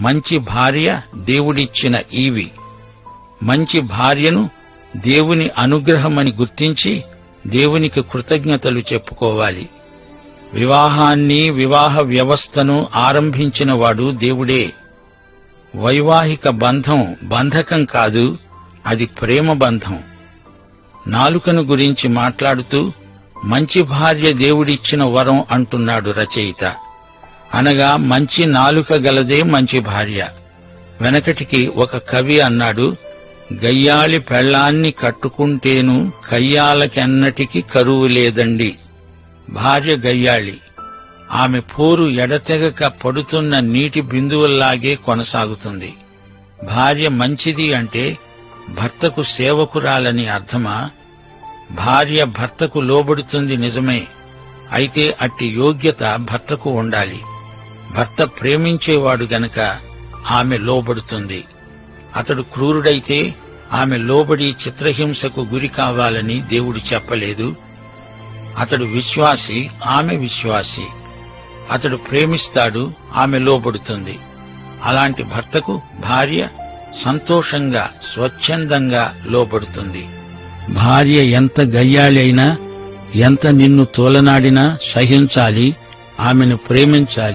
మంచి భార్య దేవుడిచ్చిన ఈవి. మంచి భార్యను దేవుని అనుగ్రహమని గుర్తించి దేవునికి కృతజ్ఞతలు చెప్పుకోవాలి. వివాహాన్ని వివాహ వ్యవస్థను ఆరంభించినవాడు దేవుడే. వైవాహిక బంధం బంధకం కాదు అది ప్రేమ బంధం. నాలుకను గురించి మాట్లాడుతూ మంచి భార్య దేవుడిచ్చిన వరం అంటున్నాడు రచయిత. అనగా మంచి నాలుక గలదే మంచి భార్య. వెనకటికి ఒక కవి అన్నాడు గయ్యాళి పెళ్ళాన్ని కట్టుకుంటేను కయ్యాలకెన్నటికి కరువు లేదండి. భార్య గయ్యాళి. ఆమె పోరు ఎడతెగక పడుతున్న నీటి బిందువుల్లాగే కొనసాగుతుంది. భార్య మంచిది అంటే భర్తకు సేవకురాలని అర్థమా? భార్య భర్తకు లోబడుతుంది నిజమే. అయితే అట్టి యోగ్యత భర్తకు ఉండాలి. భర్త ప్రేమించేవాడు గనక ఆమె లోబడుతుంది. అతడు క్రూరుడైతే ఆమె లోబడి చిత్రహింసకు గురి కావాలని దేవుడు చెప్పలేదు. అతడు విశ్వాసి ఆమె విశ్వాసి. అతడు ప్రేమిస్తాడు ఆమె లోబడుతుంది. అలాంటి భర్తకు భార్య సంతోషంగా స్వచ్ఛందంగా లోబడుతుంది. భార్య ఎంత గయ్యాళి అయినా ఎంత నిన్ను తోలనాడినా సహించాలి ఆమెను ప్రేమించాలి.